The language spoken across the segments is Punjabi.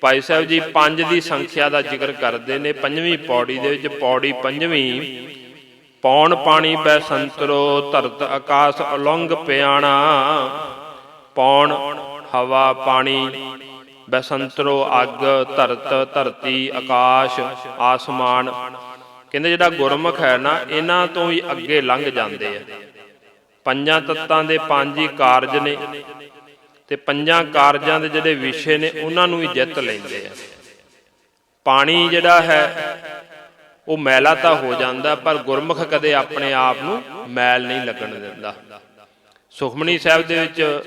ਭਾਈ ਸਾਹਿਬ ਜੀ ਪੰਜ ਦੀ ਸੰਖਿਆ ਦਾ ਜ਼ਿਕਰ ਕਰਦੇ ਨੇ ਪੰਜਵੀਂ ਪੌੜੀ ਦੇ ਵਿੱਚ ਪੌੜੀ ਪੰਜਵੀਂ। ਪੌਣ ਪਾਣੀ ਬੈ ਸੰਤਰੋ ਧਰਤ ਆਕਾਸ਼ ਉਲੰਘ ਪਿਆਣਾ। ਪੌਣ ਹਵਾ ਪਾਣੀ ਬੈ ਸੰਤਰੋ ਅੱਗ ਧਰਤ ਧਰਤੀ ਆਕਾਸ਼ ਆਸਮਾਨ। ਕਹਿੰਦੇ ਜਿਹੜਾ ਗੁਰਮੁਖ ਹੈ ਨਾ ਇਹਨਾਂ ਤੋਂ ਹੀ ਅੱਗੇ ਲੰਘ ਜਾਂਦੇ ਆ। ਪੰਜਾਂ ਤੱਤਾਂ ਦੇ ਪੰਜ ਹੀ ਕਾਰਜ ਨੇ। ਤੇ ਪੰਜਾਂ ਕਾਰਜਾਂ ਦੇ ਜਿਹੜੇ ਵਿਸ਼ੇ ਨੇ, ਉਹਨਾਂ ਨੂੰ ਹੀ ਜਿੱਤ ਲੈਂਦੇ ਆ। ਪਾਣੀ ਜਿਹੜਾ ਹੈ, ਉਹ ਮੈਲਾ ਤਾਂ ਹੋ ਜਾਂਦਾ, ਪਰ ਗੁਰਮੁਖ ਕਦੇ ਆਪਣੇ ਆਪ ਨੂੰ ਮੈਲ ਨਹੀਂ ਲੱਗਣ ਦਿੰਦਾ। ਸੁਖਮਨੀ ਸਾਹਿਬ ਦੇ ਵਿੱਚ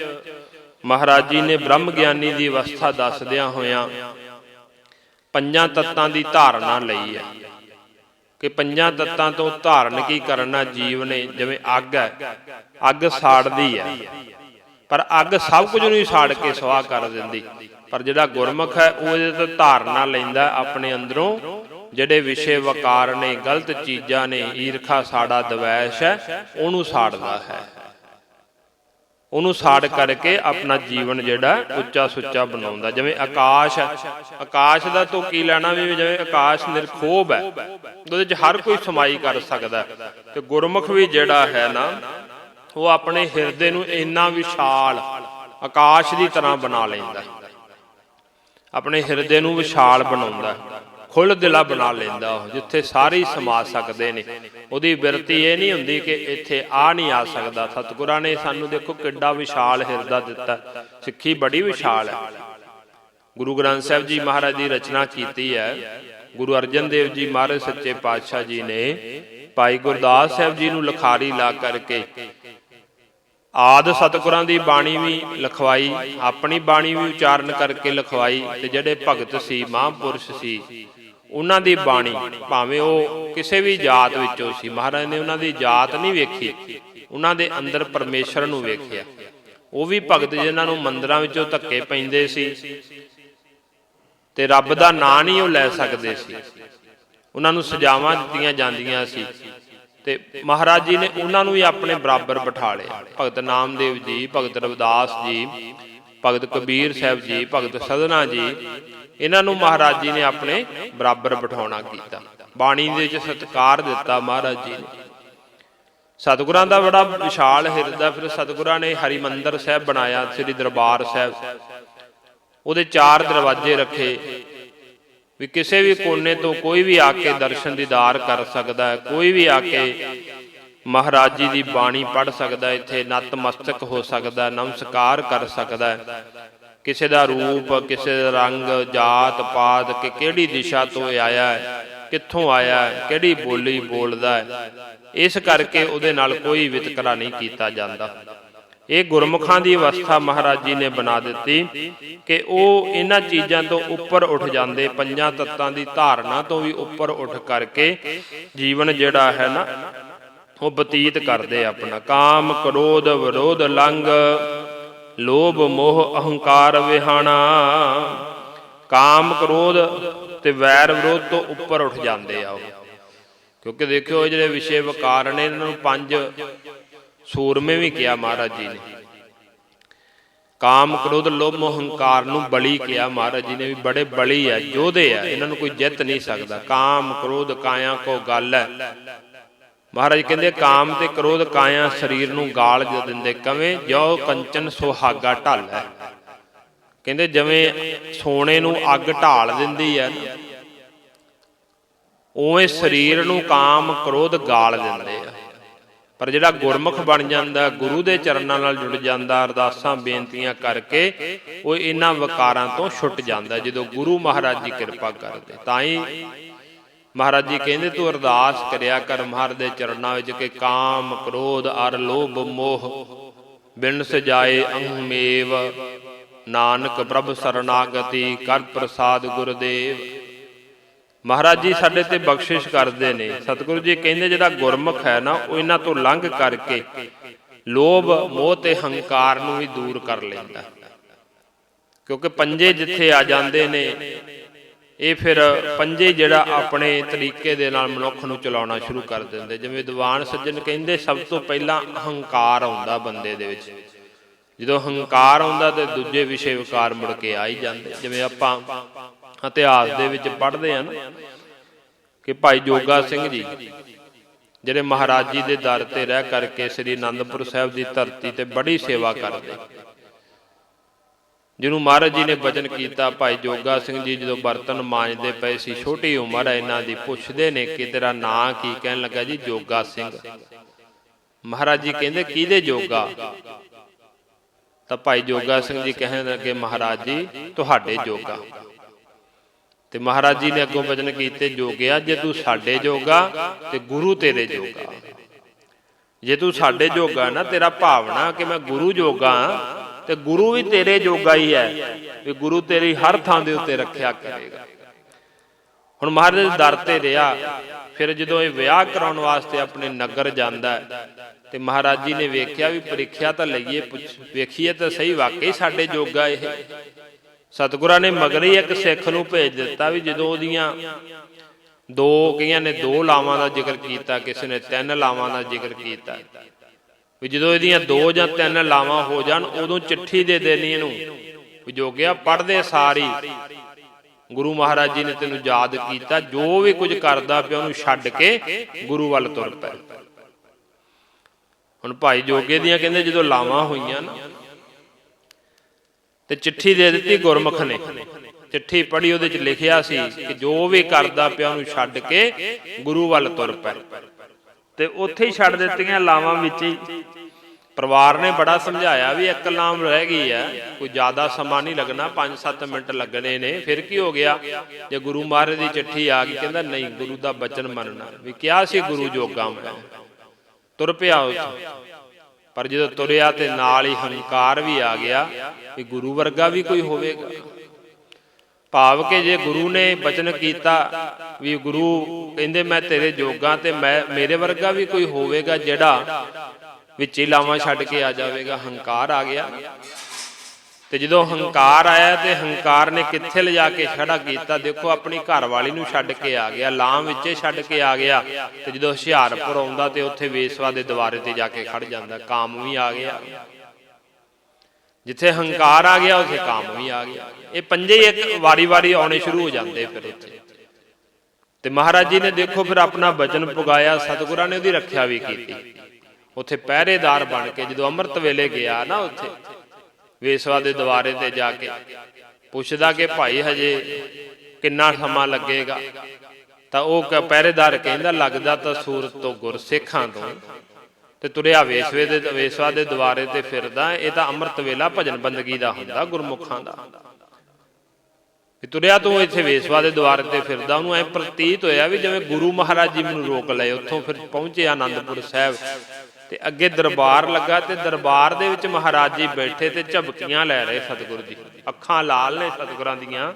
ਮਹਾਰਾਜ ਜੀ ਨੇ ਬ੍ਰਹਮ ਗਿਆਨੀ ਦੀ ਅਵਸਥਾ ਦੱਸਦਿਆਂ ਹੋਇਆਂ ਪੰਜਾਂ ਤੱਤਾਂ ਦੀ ਧਾਰਨਾ ਲਈ ਹੈ ਕਿ ਪੰਜਾਂ ਤੱਤਾਂ ਤੋਂ ਧਾਰਨ ਕੀ ਕਰਨਾ ਜੀਵ ਨੇ, ਜਿਵੇਂ ਅੱਗ ਹੈ, ਅੱਗ ਸਾੜਦੀ ਹੈ। ਪਰ ਅੱਗ ਸਭ ਕੁਝ ਨੂੰ ਹੀ ਸਾੜ ਕੇ ਸਵਾਹ ਕਰ ਦਿੰਦੀ। ਪਰ ਜਿਹੜਾ ਗੁਰਮੁਖ ਹੈ, ਉਹ ਇਹਦੇ ਤੋਂ ਧਾਰਨਾ ਲੈਂਦਾ ਆਪਣੇ ਅੰਦਰੋਂ, ਜਿਹੜੇ ਵਿਸ਼ੇ ਵਕਾਰ ਨੇ, ਗਲਤ ਚੀਜ਼ਾਂ ਨੇ, ਈਰਖਾ ਸਾੜਾ ਦਵੈਸ਼ ਹੈ, ਉਹਨੂੰ ਸਾੜਦਾ ਹੈ। ਉਹਨੂੰ ਸਾੜ ਕਰਕੇ ਆਪਣਾ ਜੀਵਨ ਜਿਹੜਾ ਉੱਚਾ ਸੁੱਚਾ ਬਣਾਉਂਦਾ। ਜਿਵੇਂ ਆਕਾਸ਼ ਹੈ, ਆਕਾਸ਼ ਦਾ ਤੋਂ ਕੀ ਲੈਣਾ ਵੀ, ਜਿਵੇਂ ਆਕਾਸ਼ ਨਿਰਖੋਭ ਹੈ, ਉਹਦੇ ਵਿੱਚ ਹਰ ਕੋਈ ਸਮਾਈ ਕਰ ਸਕਦਾ ਤੇ ਗੁਰਮੁਖ ਵੀ ਜਿਹੜਾ ਹੈ ਨਾ ਉਹ ਆਪਣੇ ਹਿਰਦੇ ਨੂੰ ਇੰਨਾ ਵਿਸ਼ਾਲ ਆਕਾਸ਼ ਦੀ ਤਰ੍ਹਾਂ ਬਣਾ ਲੈਂਦਾ ਆਪਣੇ ਹਿਰਦੇ ਨੂੰ ਵਿਸ਼ਾਲ ਬਣਾਉਂਦਾ ਹੈ। ਦਿਲਾ ਬਣਾ ਲੈਂਦਾ ਉਹ, ਜਿੱਥੇ ਸਾਰੇ ਹੀ ਸਮਾ ਸਕਦੇ ਨੇ। ਉਹਦੀ ਬਿਰਤੀ ਇਹ ਨਹੀਂ ਹੁੰਦੀ ਕਿ ਇੱਥੇ ਆ ਨਹੀਂ ਆ ਸਕਦਾ। ਸਤਿਗੁਰਾਂ ਨੇ ਸਾਨੂੰ ਦੇਖੋ ਕਿੱਡਾ ਵਿਸ਼ਾਲ ਹਿਰਦਾ ਦਿੱਤਾ। ਸਿੱਖੀ ਬੜੀ ਵਿਸ਼ਾਲ ਹੈ। ਗੁਰੂ ਗ੍ਰੰਥ ਸਾਹਿਬ ਜੀ ਮਹਾਰਾਜ ਦੀ ਰਚਨਾ ਕੀਤੀ ਹੈ। ਗੁਰੂ ਅਰਜਨ ਦੇਵ ਜੀ ਮਹਾਰਾਜ ਸੱਚੇ ਪਾਤਸ਼ਾਹ ਜੀ ਨੇ ਭਾਈ ਗੁਰਦਾਸ ਸਾਹਿਬ ਜੀ ਨੂੰ ਲਖਾਰੀ ਲਾ ਕਰਕੇ ਆਦ ਸਤਿਗੁਰਾਂ ਦੀ ਬਾਣੀ ਵੀ ਲਿਖਵਾਈ, ਆਪਣੀ ਬਾਣੀ ਵੀ ਉਚਾਰਨ ਕਰਕੇ ਲਿਖਵਾਈ ਤੇ ਜਿਹੜੇ ਭਗਤ ਸੀ, ਮਹਾਂਪੁਰਸ਼ ਸੀ, ਉਹਨਾਂ ਦੀ ਬਾਣੀ, ਭਾਵੇਂ ਉਹ ਕਿਸੇ ਵੀ ਜਾਤ ਵਿੱਚੋਂ ਸੀ, ਮਹਾਰਾਜ ਨੇ ਉਹਨਾਂ ਦੀ ਜਾਤ ਨਹੀਂ ਵੇਖੀ, ਉਹਨਾਂ ਦੇ ਅੰਦਰ ਪਰਮੇਸ਼ਰ ਨੂੰ ਵੇਖਿਆ। ਉਹ ਵੀ ਭਗਤ ਜਿਨ੍ਹਾਂ ਨੂੰ ਮੰਦਰਾਂ ਵਿੱਚੋਂ ਧੱਕੇ ਪੈਂਦੇ ਸੀ ਤੇ ਰੱਬ ਦਾ ਨਾਂ ਨਹੀਂ ਉਹ ਲੈ ਸਕਦੇ ਸੀ। ਉਹਨਾਂ ਨੂੰ ਸਜ਼ਾਵਾਂ ਦਿੱਤੀਆਂ ਜਾਂਦੀਆਂ ਸੀ। ਤੇ ਮਹਾਰਾਜ ਜੀ ਨੇ ਉਹਨਾਂ ਨੂੰ ਵੀ ਆਪਣੇ ਬਰਾਬਰ ਬਿਠਾ ਲਿਆ ਭਗਤ ਨਾਮਦੇਵ ਜੀ, ਭਗਤ ਰਵਿਦਾਸ ਜੀ, ਭਗਤ ਕਬੀਰ ਸਾਹਿਬ ਜੀ, ਭਗਤ ਸਦਨਾ ਜੀ, ਇਹਨਾਂ ਨੂੰ ਮਹਾਰਾਜ ਜੀ ਨੇ ਆਪਣੇ ਬਰਾਬਰ ਬਿਠਾਉਣਾ ਕੀਤਾ। ਬਾਣੀ ਦੇ ਵਿੱਚ ਸਤਿਕਾਰ ਦਿੱਤਾ ਮਹਾਰਾਜ ਜੀ ਨੇ। ਸਤਿਗੁਰਾਂ ਦਾ ਬੜਾ ਵਿਸ਼ਾਲ ਹਿਰਦਾ ਫਿਰ ਸਤਿਗੁਰਾਂ ਨੇ ਹਰਿਮੰਦਰ ਸਾਹਿਬ ਬਣਾਇਆ, ਸ੍ਰੀ ਦਰਬਾਰ ਸਾਹਿਬ। ਉਹਦੇ ਚਾਰ ਦਰਵਾਜ਼ੇ ਰੱਖੇ। ਵੀ ਕਿਸੇ ਵੀ ਕੋਨੇ ਤੋਂ ਕੋਈ ਵੀ ਆ ਕੇ ਦਰਸ਼ਨ ਦੀਦਾਰ ਕਰ ਸਕਦਾ ਹੈ, ਕੋਈ ਵੀ ਆ ਕੇ ਮਹਾਰਾਜ ਜੀ ਦੀ ਬਾਣੀ ਪੜ ਸਕਦਾ ਇੱਥੇ ਨਤਮਸਤਕ ਹੋ ਸਕਦਾ ਨਮਸਕਾਰ ਕਰ ਸਕਦਾ ਕਿਸੇ ਦਾ ਰੂਪ, ਕਿਸੇ ਦਾ ਰੰਗ, ਜਾਤ, ਪਾਤ ਕਿ ਕਿਹੜੀ ਦਿਸ਼ਾ ਤੋਂ ਆਇਆ ਹੈ, ਕਿੱਥੋਂ ਆਇਆ ਹੈ, ਕਿਹੜੀ ਬੋਲੀ ਬੋਲਦਾ ਹੈ, ਇਸ ਕਰਕੇ ਉਹਦੇ ਨਾਲ ਕੋਈ ਵਿਤਕਰਾ ਨਹੀਂ ਕੀਤਾ ਜਾਂਦਾ। ਇਹ ਗੁਰਮੁਖਾਂ ਦੀ ਅਵਸਥਾ ਮਹਾਰਾਜ ਜੀ ਨੇ ਬਣਾ ਦਿੱਤੀ ਕਿ ਉਹ ਇਹਨਾਂ ਚੀਜ਼ਾਂ ਤੋਂ ਉੱਪਰ ਉੱਠ ਜਾਂਦੇ, ਪੰਜਾਂ ਤੱਤਾਂ ਦੀ ਧਾਰਨਾ ਤੋਂ ਵੀ ਉੱਪਰ ਉੱਠ ਕਰਕੇ ਜੀਵਨ ਜਿਹੜਾ ਹੈ ਨਾ, ਉਹ ਬਤੀਤ ਕਰਦੇ ਆਪਣਾ। ਕਾਮ, ਕ੍ਰੋਧ, ਵਿਰੋਧ, ਲੰਗ, ਲੋਭ, ਮੋਹ, ਅਹੰਕਾਰ, ਵਿਹਾਣਾ। ਕਾਮ, ਕ੍ਰੋਧ ਤੇ ਵੈਰ ਵਿਰੋਧ ਤੋਂ ਉੱਪਰ ਉੱਠ ਜਾਂਦੇ ਆ ਉਹ। ਕਿਉਂਕਿ ਦੇਖਿਓ ਜਿਹੜੇ ਵਿਸ਼ੇ ਵਿਕਾਰ ਨੇ, ਇਹਨਾਂ ਨੂੰ ਪੰਜ ਸੂਰਮੇ ਵੀ ਕਿਹਾ ਮਹਾਰਾਜ ਜੀ ਨੇ। ਕਾਮ ਕ੍ਰੋਧ ਲੋਭ ਮੋਹ ਹੰਕਾਰ ਨੂੰ ਬਲੀ ਕਿਹਾ ਮਹਾਰਾਜ ਜੀ ਨੇ ਵੀ ਬੜੇ ਬਲੀ ਆ, ਯੋਧੇ ਆ, ਇਹਨਾਂ ਨੂੰ ਕੋਈ ਜਿੱਤ ਨਹੀਂ ਸਕਦਾ। ਕਾਮ ਕ੍ਰੋਧ ਕਾਇਆ ਕੋ ਗੱਲ ਹੈ। ਮਹਾਰਾਜ ਕਹਿੰਦੇ, ਕਾਮ ਤੇ ਕ੍ਰੋਧ ਕਾਇਆ ਸਰੀਰ ਨੂੰ ਗਾਲ ਜ ਦਿੰਦੇ, ਕਵੇਂ ਜੋ ਕੰਚਨ ਸੁਹਾਗਾ ਢਲ ਹੈ। ਕਹਿੰਦੇ, ਜਿਵੇਂ ਸੋਨੇ ਨੂੰ ਅੱਗ ਢਾਲ ਦਿੰਦੀ ਹੈ, ਉਵੇਂ ਸਰੀਰ ਨੂੰ ਕਾਮ ਕ੍ਰੋਧ ਗਾਲ ਦਿੰਦੇ ਆ। ਪਰ ਜਿਹੜਾ ਗੁਰਮੁਖ ਬਣ ਜਾਂਦਾ, ਗੁਰੂ ਦੇ ਚਰਨਾਂ ਨਾਲ ਜੁੜ ਜਾਂਦਾ, ਅਰਦਾਸਾਂ, ਬੇਨਤੀਆਂ ਕਰਕੇ ਉਹ ਇਹਨਾਂ ਵਿਕਾਰਾਂ ਤੋਂ ਛੁੱਟ ਜਾਂਦਾ, ਜਦੋਂ ਗੁਰੂ ਮਹਾਰਾਜ ਜੀ ਕਿਰਪਾ ਕਰਦੇ। ਤਾਂ ਹੀ ਮਹਾਰਾਜ ਜੀ ਕਹਿੰਦੇ, ਤੂੰ ਅਰਦਾਸ ਕਰਿਆ ਕਰ ਮਹਾਰਾਜ ਦੇ ਚਰਨਾਂ ਵਿੱਚ ਕਿ ਕਾਮ, ਕ੍ਰੋਧ, ਅਰ, ਲੋਭ, ਮੋਹ ਬਿਨ ਸਜਾਏ ਅੰਮੇਵ ਨਾਨਕ ਪ੍ਰਭ ਸਰਨਾਗਤੀ, ਕਰ ਪ੍ਰਸਾਦ ਗੁਰਦੇਵ। ਮਹਾਰਾਜ ਜੀ, ਸਾਡੇ ਤੇ ਬਖਸ਼ਿਸ਼ ਕਰਦੇ ਨੇ। ਸਤਿਗੁਰੂ ਜੀ ਕਹਿੰਦੇ, ਜਿਹੜਾ ਗੁਰਮੁਖ ਹੈ ਨਾ, ਉਹ ਇਹਨਾਂ ਤੋਂ ਲੰਘ ਕਰਕੇ ਲੋਭ, ਮੋਹ ਤੇ ਹੰਕਾਰ ਨੂੰ ਵੀ ਦੂਰ ਕਰ ਲੈਂਦਾ। ਕਿਉਂਕਿ ਪੰਜੇ ਜਿੱਥੇ ਆ ਜਾਂਦੇ ਨੇ, ਇਹ ਫਿਰ ਪੰਜੇ ਜਿਹੜਾ ਆਪਣੇ ਤਰੀਕੇ ਦੇ ਨਾਲ ਮਨੁੱਖ ਨੂੰ ਚਲਾਉਣਾ ਸ਼ੁਰੂ ਕਰ ਦਿੰਦੇ। ਜਿਵੇਂ ਦੀਵਾਨ ਸੱਜਣ ਕਹਿੰਦੇ, ਸਭ ਤੋਂ ਪਹਿਲਾਂ ਹੰਕਾਰ ਆਉਂਦਾ ਬੰਦੇ ਦੇ ਵਿੱਚ। ਜਦੋਂ ਹੰਕਾਰ ਆਉਂਦਾ ਤੇ ਦੂਜੇ ਵਿਸ਼ੇ ਵਿਕਾਰ ਮੁੜ ਕੇ ਆ ਹੀ ਜਾਂਦੇ। ਜਿਵੇਂ ਆਪਾਂ ਇਤਿਹਾਸ ਦੇ ਵਿੱਚ ਪੜ੍ਹਦੇ ਹਨ ਕਿ ਭਾਈ ਜੋਗਾ ਸਿੰਘ ਜੀ, ਜਿਹੜੇ ਮਹਾਰਾਜ ਜੀ ਦੇ ਦਰ ਤੇ ਰਹਿ ਕਰਕੇ ਸ੍ਰੀ ਅਨੰਦਪੁਰ ਸਾਹਿਬ ਦੀ ਧਰਤੀ ਤੇ ਬੜੀ ਸੇਵਾ ਕਰਦੇ ਜਿਹਨੂੰ ਮਹਾਰਾਜ ਜੀ ਨੇ ਬਚਨ ਕੀਤਾ, ਭਾਈ ਜੋਗਾ ਸਿੰਘ ਜੀ ਜਦੋਂ ਬਰਤਨ ਮਾਂਜਦੇ ਪਏ ਸੀ, ਛੋਟੀ ਉਮਰ ਹੈ ਇਹਨਾਂ ਦੀ, ਪੁੱਛਦੇ ਨੇ ਕਿ ਤੇਰਾ ਨਾਂ ਕੀ? ਕਹਿਣ ਲੱਗਾ ਜੀ, ਜੋਗਾ ਸਿੰਘ। ਮਹਾਰਾਜ ਜੀ ਕਹਿੰਦੇ, ਕਿਹਦੇ ਜੋਗਾ? ਤਾਂ ਭਾਈ ਜੋਗਾ ਸਿੰਘ ਜੀ ਕਹਿਣ ਲੱਗੇ, ਮਹਾਰਾਜ ਜੀ, ਤੁਹਾਡੇ ਜੋਗਾ। ਤੇ ਮਹਾਰਾਜ ਜੀ ਨੇ ਅੱਗੋਂ ਬਚਨ ਕੀਤੇ, ਜੋਗਿਆ ਜੇ ਤੂੰ ਸਾਡੇ ਜੋਗਾ ਤੇ ਗੁਰੂ ਤੇਰੇ ਜੋਗਾ। ਜੇ ਤੂੰ ਸਾਡੇ ਜੋਗਾ ਨਾ, ਤੇਰਾ ਭਾਵਨਾ ਕਿ ਮੈਂ ਗੁਰੂ ਜੋਗਾ ਤੇ ਗੁਰੂ ਵੀ ਤੇਰੇ ਜੋਗਾ ਹੀ ਹੈ, ਵੀ ਗੁਰੂ ਤੇਰੀ ਹਰ ਥਾਂ ਦੇ ਉੱਤੇ ਰੱਖਿਆ ਕਰੇਗਾ। ਹੁਣ ਮਹਾਰਾਜ ਦੇ ਦਰ ਤੇ ਰਿਹਾ, ਫਿਰ ਜਦੋਂ ਇਹ ਵਿਆਹ ਕਰਾਉਣ ਵਾਸਤੇ ਆਪਣੇ ਨਗਰ ਜਾਂਦਾ ਤੇ ਮਹਾਰਾਜ ਜੀ ਨੇ ਵੇਖਿਆ ਵੀ ਪ੍ਰੀਖਿਆ ਤਾਂ ਲਈਏ, ਪੁੱਛ, ਵੇਖੀਏ ਤਾਂ ਸਹੀ, ਵਾਕਈ ਸਾਡੇ ਜੋਗਾ ਇਹ। ਸਤਿਗੁਰਾਂ ਨੇ ਮਗਰ ਹੀ ਇੱਕ ਸਿੱਖ ਨੂੰ ਭੇਜ ਦਿੱਤਾ ਵੀ ਜਦੋਂ ਉਹਦੀਆਂ ਦੋ ਕਈਆਂ ਨੇ ਦੋ ਲਾਵਾਂ ਦਾ ਜ਼ਿਕਰ ਕੀਤਾ, ਕਿਸੇ ਨੇ ਤਿੰਨ ਲਾਵਾਂ ਦਾ ਜ਼ਿਕਰ ਕੀਤਾ। ਵੀ ਜਦੋਂ ਇਹਦੀਆਂ ਦੋ ਜਾਂ ਤਿੰਨ ਲਾਵਾਂ ਹੋ ਜਾਣ, ਉਦੋਂ ਚਿੱਠੀ ਦੇ ਦੇਣੀ ਇਹਨੂੰ। ਵੀ ਜੋਗਿਆ ਪੜਦੇ ਸਾਰੀ ਗੁਰੂ ਮਹਾਰਾਜ ਜੀ ਨੇ ਤੈਨੂੰ ਯਾਦ ਕੀਤਾ, ਜੋ ਵੀ ਕੁਝ ਕਰਦਾ ਪਿਆ ਉਹਨੂੰ ਛੱਡ ਕੇ ਗੁਰੂ ਵੱਲ ਤੁਰ ਪੈ ਹੁਣ ਭਾਈ ਜੋਗੇ ਦੀਆਂ ਕਹਿੰਦੇ ਜਦੋਂ ਲਾਵਾਂ ਹੋਈਆਂ ਨਾ ਤੇ ਚਿੱਠੀ ਦੇ ਦਿੱਤੀ ਗੁਰਮੁਖ ਨੇ। ਚਿੱਠੀ ਪੜ੍ਹੀ, ਉਹਦੇ ਚ ਲਿਖਿਆ ਸੀ ਕਿ ਜੋ ਵੀ ਕਰਦਾ ਪਿਆ ਉਹਨੂੰ ਛੱਡ ਕੇ ਗੁਰੂ ਵੱਲ ਤੁਰ ਪੈ। ਤੇ ਉੱਥੇ ਹੀ ਛੱਡ ਦਿੱਤੀਆਂ ਲਾਵਾਂ ਵਿੱਚ ਹੀ। ਪਰਿਵਾਰ ਨੇ ਬੜਾ ਸਮਝਾਇਆ ਵੀ ਇੱਕ ਲਾਮ ਰਹਿ ਗਈ ਹੈ ਕੋਈ ਜ਼ਿਆਦਾ ਸਮਾਂ ਨਹੀਂ ਲੱਗਣਾ 5-7 ਮਿੰਟ ਲੱਗਣੇ ਨੇ, ਫਿਰ ਕੀ ਹੋ ਗਿਆ? ਜੇ ਗੁਰੂ ਮਹਾਰਾਜ ਦੀ ਚਿੱਠੀ ਆ ਗਈ, ਕਹਿੰਦਾ ਨਹੀਂ, ਗੁਰੂ ਦਾ ਬਚਨ ਮੰਨਣਾ। ਵੀ ਕਿਹਾ ਸੀ ਗੁਰੂ ਜੋਗਾ ਮੈਂ ਤੁਰ ਪਿਆ ਉੱਥੇ ਪਰ ਜਦੋਂ ਤੁਰਿਆ ਤੇ ਨਾਲ ਹੀ ਹੰਕਾਰ ਵੀ ਆ ਗਿਆ ਵੀ ਗੁਰੂ ਵਰਗਾ ਵੀ ਕੋਈ ਹੋਵੇਗਾ। ਭਾਵ ਕਿ ਜੇ ਗੁਰੂ ਨੇ ਬਚਨ ਕੀਤਾ ਵੀ ਗੁਰੂ ਕਹਿੰਦੇ ਮੈਂ ਤੇਰੇ ਜੋਗਾ ਤੇ ਮੈਂ ਮੇਰੇ ਵਰਗਾ ਵੀ ਕੋਈ ਹੋਵੇਗਾ ਜਿਹੜਾ ਵਿੱਚ ਹੀ ਲਾਵਾਂ ਛੱਡ ਕੇ ਆ ਜਾਵੇਗਾ, ਹੰਕਾਰ ਆ ਗਿਆ। ਤੇ ਜਦੋਂ ਹੰਕਾਰ ਆਇਆ ਤੇ ਹੰਕਾਰ ਨੇ ਕਿੱਥੇ ਲਿਜਾ ਕੇ ਖੜਾ ਕੀਤਾ, ਦੇਖੋ ਆਪਣੀ ਘਰ ਵਾਲੀ ਨੂੰ ਛੱਡ ਕੇ ਆ ਗਿਆ ਲਾਮ ਵਿੱਚੇ ਛੱਡ ਕੇ ਆ ਗਿਆ ਤੇ ਜਦੋਂ ਹੁਸ਼ਿਆਰਪੁਰ ਆਉਂਦਾ ਤੇ ਉੱਥੇ ਵੇਸਵਾ ਦੇ ਦੁਆਰੇ ਤੇ ਜਾ ਕੇ ਖੜ ਜਾਂਦਾ, ਕਾਮ ਵੀ ਆ ਗਿਆ। ਜਿੱਥੇ ਹੰਕਾਰ ਆ ਗਿਆ, ਉੱਥੇ ਕਾਮ ਵੀ ਆ ਗਿਆ। ਇਹ ਪੰਜੇ ਇੱਕ ਵਾਰੀ-ਵਾਰੀ ਆਉਣੇ ਸ਼ੁਰੂ ਹੋ ਜਾਂਦੇ ਫਿਰ ਉੱਥੇ ਤੇ ਮਹਾਰਾਜ ਜੀ ਨੇ ਦੇਖੋ ਫਿਰ ਆਪਣਾ ਵਚਨ ਪੁਗਾਇਆ, ਸਤਿਗੁਰਾਂ ਨੇ ਉਹਦੀ ਰੱਖਿਆ ਵੀ ਕੀਤੀ। ਉੱਥੇ ਪਹਿਰੇਦਾਰ ਬਣ ਕੇ ਜਦੋਂ ਅੰਮ੍ਰਿਤ ਵੇਲੇ ਗਿਆ ਨਾ ਉੱਥੇ ਵੇਸਵਾ ਦੇ ਦੁਆਰੇ ਤੇ ਜਾ ਕੇ ਪੁੱਛਦਾ ਕਿ ਭਾਈ ਹਜੇ ਕਿੰਨਾ ਸਮਾਂ ਲੱਗੇਗਾ? ਤਾਂ ਉਹ ਪਹਿਰੇਦਾਰ ਕਹਿੰਦਾ, ਲੱਗਦਾ ਤਾਂ ਸੂਰਤ ਤੋਂ ਗੁਰਸਿੱਖਾਂ ਤੋਂ। ਤੇ ਤੁਰਿਆ ਵੇਸਵੇ ਦੇ, ਵੇਸਵਾ ਦੇ ਦੁਆਰੇ ਤੇ ਫਿਰਦਾ। ਇਹ ਤਾਂ ਅੰਮ੍ਰਿਤ ਵੇਲਾ ਭਜਨ ਬੰਦਗੀ ਦਾ ਹੁੰਦਾ, ਗੁਰਮੁਖਾਂ ਦਾ। ਵੀ ਤੁਰਿਆ ਤੋਂ ਇੱਥੇ ਵੇਸਵਾ ਦੇ ਦੁਆਰੇ ਤੇ ਫਿਰਦਾ, ਉਹਨੂੰ ਐ ਪ੍ਰਤੀਤ ਹੋਇਆ ਵੀ ਜਿਵੇਂ ਗੁਰੂ ਮਹਾਰਾਜ ਜੀ ਮੈਨੂੰ ਰੋਕ ਲਏ, ਉੱਥੋਂ ਫਿਰ ਪਹੁੰਚੇ ਆਨੰਦਪੁਰ ਸਾਹਿਬ। ਤੇ ਅੱਗੇ ਦਰਬਾਰ ਲੱਗਾ ਤੇ ਦਰਬਾਰ ਦੇ ਵਿੱਚ ਮਹਾਰਾਜ ਜੀ ਬੈਠੇ ਤੇ ਝਬਕੀਆਂ ਲੈ ਰਹੇ ਸਤਿਗੁਰੂ ਜੀ। ਅੱਖਾਂ ਲਾਲ ਨੇ ਸਤਿਗੁਰਾਂ ਦੀਆਂ।